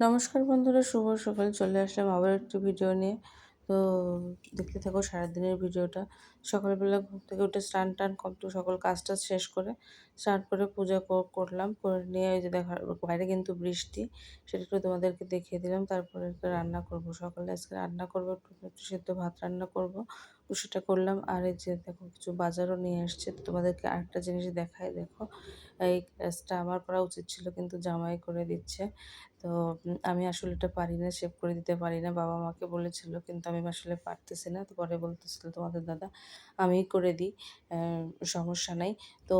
নমস্কার বন্ধুরা, শুভ সকাল। চলে আসলাম আবার একটি ভিডিও নিয়ে। তো দেখতে থাকো সারাদিনের ভিডিওটা সকালবেলা ঘুম থেকে উঠে স্নান টান কমপ্লিট সকল কাজটা শেষ করে স্নান করে পূজা করলাম। করে নিয়ে ওই যে দেখা, বাইরে কিন্তু বৃষ্টি, সেটা একটু তোমাদেরকে দেখিয়ে দিলাম। তারপরে রান্না করব। সকালে আজকে রান্না করব, একটু সেদ্ধ ভাত রান্না করব। তো সেটা করলাম। আর এই যে দেখো, কিছু বাজারও নিয়ে আসছে। তোমাদেরকে আরেকটা জিনিস দেখায় দেখো, এই কাজটা আমার করা উচিত ছিল, কিন্তু জামাই করে দিচ্ছে। তো আমি আসলে এটা পারি না, শেভ করে দিতে পারি না। বাবা মাকে বলেছিল, কিন্তু আমি আসলে পারতেছি না। তো পরে বলতেছিল তোমাদের দাদা আমিই করে দিই সমস্যা নাই। তো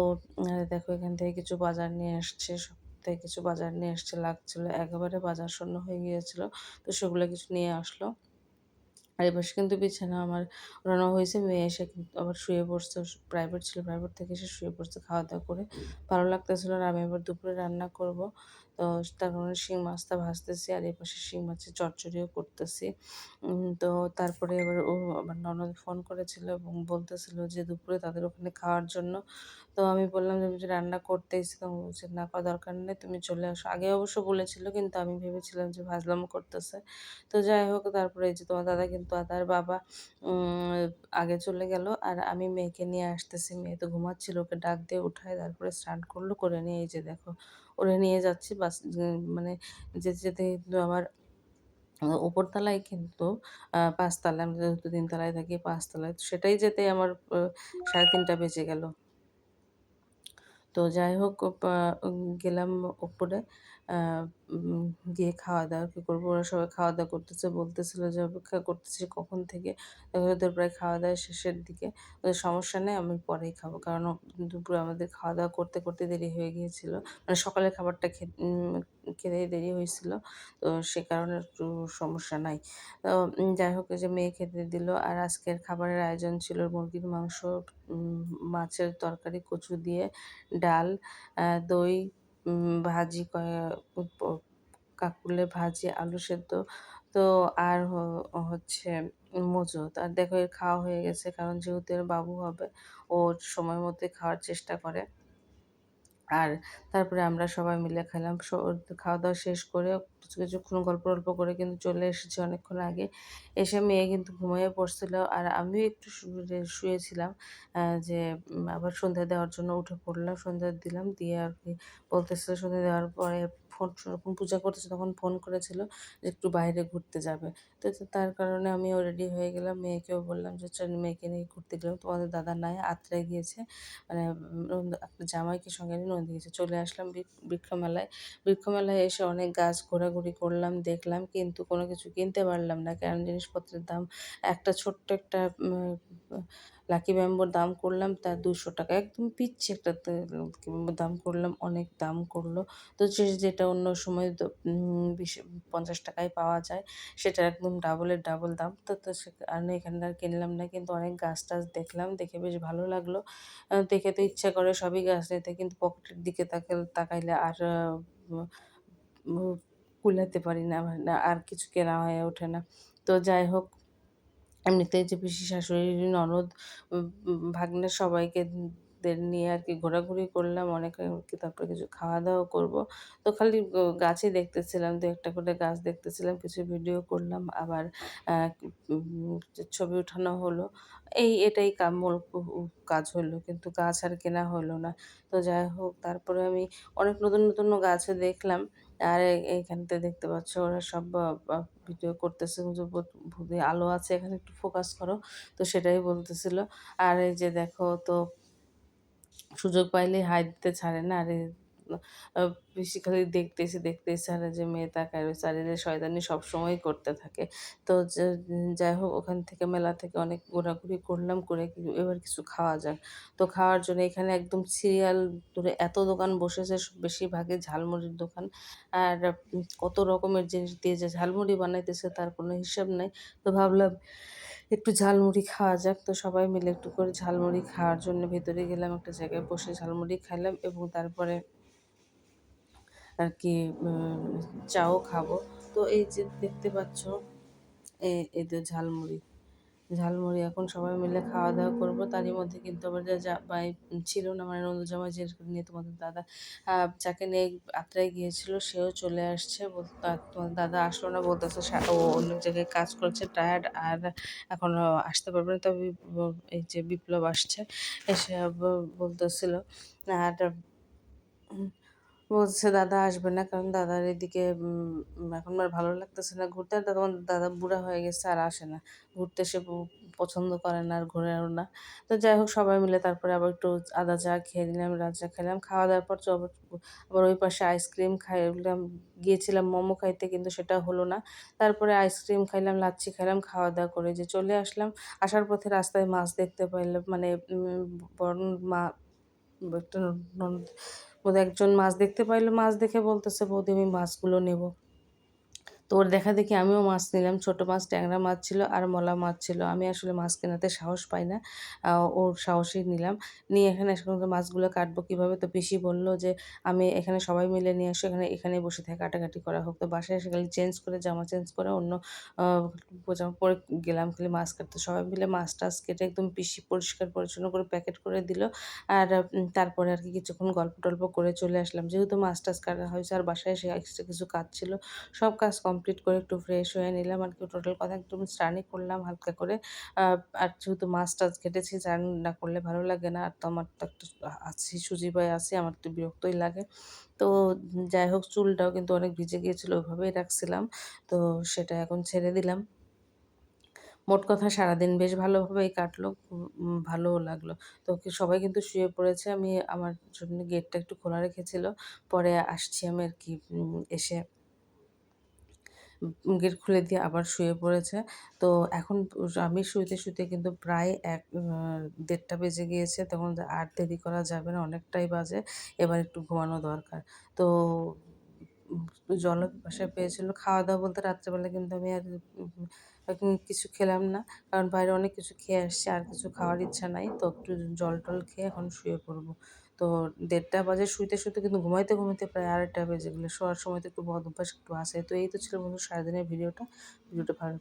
দেখো, এখান থেকে কিছু বাজার নিয়ে আসছে, সব থেকে কিছু বাজার নিয়ে আসছে। লাগছিল, একেবারে বাজার শূন্য হয়ে গিয়েছিল। তো সেগুলো কিছু নিয়ে আসলো। আর এবার কিন্তু বিছানা আমার ওড়ানো হয়েছে। মেয়ে এসে কিন্তু আবার শুয়ে পড়ছে। প্রাইভেট ছিল প্রাইভেট থেকে এসে শুয়ে পড়ছে খাওয়া দাওয়া করে। ভালো লাগতেছিল আর আমি এবার দুপুরে রান্না করব। তো তার কারণে শিং মাছটা ভাজতেছি আর এই পাশে শিং মাছের চচ্চড়িও করতেছি। তো তারপরে এবার ও আমার ননদ ফোন করেছিল এবং বলতেছিল যে দুপুরে তাদের ওখানে খাওয়ার জন্য। তো আমি বললাম যে, আমি রান্না করতে এসেছি, তো বলছে, না করার দরকার নেই, তুমি চলে আসো। আগে অবশ্য বলেছিল, কিন্তু আমি ভেবেছিলাম যে ভাজলাম করতেছে। তো যাই হোক, তারপরে এই যে তোমার দাদা কিন্তু তার বাবা আগে চলে গেল আর আমি মেয়েকে নিয়ে আসতেছি। মেয়ে তো ঘুমাচ্ছিল, ওকে ডাক দিয়ে উঠায়, তারপরে স্নান করল, করে নিয়ে এই যে দেখো, ওরে নিয়ে যাচ্ছি, বাস মানে যেতে যেতে কিন্তু আমার উপরতলায় কিন্তু পাঁচতলায়, আমরা যেহেতু তিনতলায় থাকি পাঁচতলায় সেটাই যেতে আমার সাড়ে তিনটা বেজে গেল। তো যাই হোক গেলাম ওপরে গিয়ে খাওয়া দাওয়া কী করব? ওরা সবাই খাওয়া দাওয়া করতেছে, বলতেছিল যে অপেক্ষা করতেছি কখন থেকে? ওদের প্রায় খাওয়া দাওয়া শেষের দিকে। ওদের সমস্যা নেই, আমি পরেই খাব। কারণ দুপুরে আমাদের খাওয়া দাওয়া করতে করতে দেরি হয়ে গিয়েছিল। মানে সকালের খাবারটা খেতে দেরি হয়েছিল। তো সে কারণে একটু সমস্যা নাই। তো যাই হোক যে মেয়ে খেতে দিল। আর আজকের খাবারের আয়োজন ছিল মুরগির মাংস মাছের তরকারি, কচু দিয়ে ডাল দই ভাজি কাকুলে ভাজি, আলু সেদ্ধ, তো আর হচ্ছে মজুত আর দেখো, এর খাওয়া হয়ে গেছে, কারণ যেহেতু এর বাবু হবে, ও সময় মতো খাওয়ার চেষ্টা করে। আর তারপরে আমরা সবাই মিলে খেলাম। খাওয়া দাওয়া শেষ করে কিছু কিছুক্ষণ গল্প গল্প করে কিন্তু চলে এসেছি অনেকক্ষণ আগে। এসে মেয়ে কিন্তু ঘুমিয়ে পড়ছিল আর আমিও একটু শুয়েছিলাম যে আবার সন্ধ্যা দেওয়ার জন্য উঠে পড়লাম, সন্ধ্যা দিলাম, দিয়ে আর কি বলতেছিল সন্ধ্যা দেওয়ার পরে ফোন যখন পূজা করতেছে তখন ফোন করেছিল যে একটু বাইরে ঘুরতে যাবে। তো তার কারণে আমিও রেডি হয়ে গেলাম। মেয়েকেও বললাম যে, চল মেয়েকে নিয়ে ঘুরতে গেলাম। তোমাদের দাদা নাই আত্রায় গিয়েছে। মানে জামাইকে সঙ্গে নিয়ে নদী গেছে। চলে আসলাম বৃক্ষ মেলায় বৃক্ষ এসে অনেক গাছ ঘোরাঘুরি করলাম, দেখলাম, কিন্তু কোনো কিছু কিনতে পারলাম না। কারণ জিনিসপত্রের দাম, একটা ছোট্ট একটা লাকি ব্যাম্বোর দাম করলাম, তার দুশো টাকা। একদম পিচ্ছি একটা দাম করলাম, অনেক দাম করল। তো যেটা অন্য সময় বিশ, পঞ্চাশ টাকায় পাওয়া যায়, সেটা একদম ডাবলের ডাবল দাম। তো তো সে এখানে আর কিনলাম না, কিন্তু অনেক গাছ টাছ দেখলাম, দেখে বেশ ভালো লাগল। দেখে তো ইচ্ছা করে সবই গাছ নিতে, কিন্তু পকেটের দিকে তাকে, তাকাইলে আর কুলাতে পারি না আর কিছু কেনা হয়ে ওঠে না। তো যাই হোক এমনিতেই যে পিসি শাশুড়ি, ননদ ভাগ্নে সবাইকে দের নিয়ে আর কি ঘোরাঘুরি করলাম। অনেক তারপরে কিছু খাওয়া দাওয়া করব। তো খালি গাছই দেখতেছিলাম, দু একটা করে গাছ দেখতেছিলাম, কিছু ভিডিও করলাম। আবার ছবি উঠানো হলো, এই এটাই কামল কাজ হলো। কিন্তু গাছ আর কেনা হলো না। তো যাই হোক, তারপরে আমি অনেক নতুন নতুন গাছে দেখলাম। আর এইখানতে দেখতে পাচ্ছ, ওরা সব ভিডিও করতেছে আলো আছে, এখানে একটু ফোকাস করো। তো সেটাই বলতেছিল। আর এই যে দেখো, তো সুযোগ পাইলে হাই দিতে ছাড়ে না। আর বেশি খালি দেখতেছি দেখতেছি আর যে মেয়ে তাকায় রয়েছে আর এদের শয়তানি সবসময় করতে থাকে। তো যাই হোক, ওখান থেকে মেলা থেকে অনেক ঘোরাঘুরি করলাম, করে এবার কিছু খাওয়া যাক। তো খাওয়ার জন্য এখানে একদম সিরিয়াল ধরে এত দোকান বসেছে, বেশিরভাগই ঝালমুড়ির দোকান। আর কত রকমের জিনিস দিয়ে যে ঝালমুড়ি বানাইতেছে তার কোনো হিসাব নেই। তো ভাবলাম একটু ঝালমুড়ি খাওয়া যাক। তো সবাই মিলে একটু করে ঝালমুড়ি খাওয়ার জন্য ভেতরে গেলাম, একটা জায়গায় বসে ঝালমুড়ি খাইলাম এবং তারপরে আর কি চাও খাব। তো এই যে দেখতে পাচ্ছ এই তো ঝালমুড়ি ঝালমুড়ি এখন সবাই মিলে খাওয়া দাওয়া করব। তারই মধ্যে কিন্তু আবার যা জামাই ছিল না মানে নন্দু জামাই যে নিয়ে তোমাদের দাদা যাকে নিয়ে আত্রায় গিয়েছিল, সেও চলে আসছে। তোমাদের দাদা আসলো না বলতেছে ও অন্য জায়গায় কাজ করছে টায়ার্ড আর এখন আসতে পারবে না। তবে এই যে বিপ্লব আসছে, এসে বলতেছিল। আর বলছে, দাদা আসবে না, কারণ দাদার এদিকে এখন আর ভালো লাগতেছে না ঘুরতে। আর তখন দাদা বুড়া হয়ে গেছে আর আসে না। ঘুরতে সে পছন্দ করে না আর ঘোরেও না। তো যাই হোক, সবাই মিলে তারপরে আবার একটু আদা চা খেয়ে নিলাম চা খেলাম। খাওয়া দাওয়ার পর আবার ওই পাশে আইসক্রিম খাইলাম, গিয়েছিলাম মোমো খাইতে, কিন্তু সেটা হলো না। তারপরে আইসক্রিম খাইলাম, লাচ্ছি খাইলাম, খাওয়া দাওয়া করে যে চলে আসলাম। আসার পথে রাস্তায় মাছ দেখতে পাইলাম মানে বড় মা, একটা বোধহয় একজন মাছ দেখতে পাইলো মাছ দেখে বলতেছে বৌদি আমি মাছগুলো নেব। তো ওর দেখা দেখি আমিও মাছ নিলাম। ছোট মাছ, ট্যাংরা মাছ ছিল আর মলা মাছ ছিল। আমি আসলে মাছ কেনাতে সাহস পাই না। ওর সাহসই নিলাম। নিয়ে এখানে মাছগুলো কাটবো কীভাবে? তো পিসি বলল যে, আমি এখানে সবাই মিলে নিয়ে আসো। এখানে এখানে বসে থাকে কাটাকাটি করা হোক। তো বাসায় এসে খালি চেঞ্জ করে, জামা চেঞ্জ করে অন্য জামা পরে গেলাম। খালি মাছ কাটতে। সবাই মিলে মাছ টাছ কেটে একদম পিসি পরিষ্কার পরিচ্ছন্ন করে প্যাকেট করে দিল। আর তারপরে আর কি কিছুক্ষণ গল্প টল্প করে চলে আসলাম। যেহেতু মাছ টাছ কাটা হয়েছে আর বাসায় এসে এক্সট্রা কিছু কাজ ছিল, সব কাজ কমপ্লিট করে একটু ফ্রেশ হয়ে নিলাম। আর কি টোটাল কথা একটু স্নানই করলাম হালকা করে। আর যেহেতু মাছ টাছ কেটেছি স্নান না করলে ভালো লাগে না। আর তো আমার তো একটু আছি সুজি ভাই আছে, আমার একটু বিরক্তই লাগে। তো যাই হোক, চুলটাও কিন্তু অনেক ভিজে গিয়েছিল, ওইভাবেই রাখছিলাম। তো সেটা এখন ছেড়ে দিলাম। মোট কথা সারাদিন বেশ ভালোভাবেই কাটলো ভালোও লাগল। তো সবাই কিন্তু শুয়ে পড়েছে, আমি আমার জন্য গেটটা একটু খোলা রেখেছিল। পরে আসছি আমি আর কি এসে গেট খুলে দিয়ে আবার শুয়ে পড়েছে। তো এখন আমি শুইতে শুইতে কিন্তু প্রায় এক দেড়টা বেজে গিয়েছে। তখন আর দেরি করা যাবে না, অনেকটাই বাজে। এবার একটু ঘুমানো দরকার। তো জল বাসায় পেয়েছিল। খাওয়া দাওয়া বলতে রাত্রেবেলা কিন্তু আমি আর কিছু খেলাম না। কারণ বাইরে অনেক কিছু খেয়ে আসছে, আর কিছু খাওয়ার ইচ্ছা নাই। তো একটু জল টল খেয়ে এখন শুয়ে পড়ব। তো দেড়টা বাজে শুইতে শুইতে কিন্তু ঘুমাইতে ঘুমাইতে প্রায় আড়াইটা বেজে গেলে। শোয়ার সময় তো একটু বদ অভ্যাস একটু আসে তো এই তো ছিল বন্ধু সারাদিনের ভিডিওটা। ভিডিওটা ভালো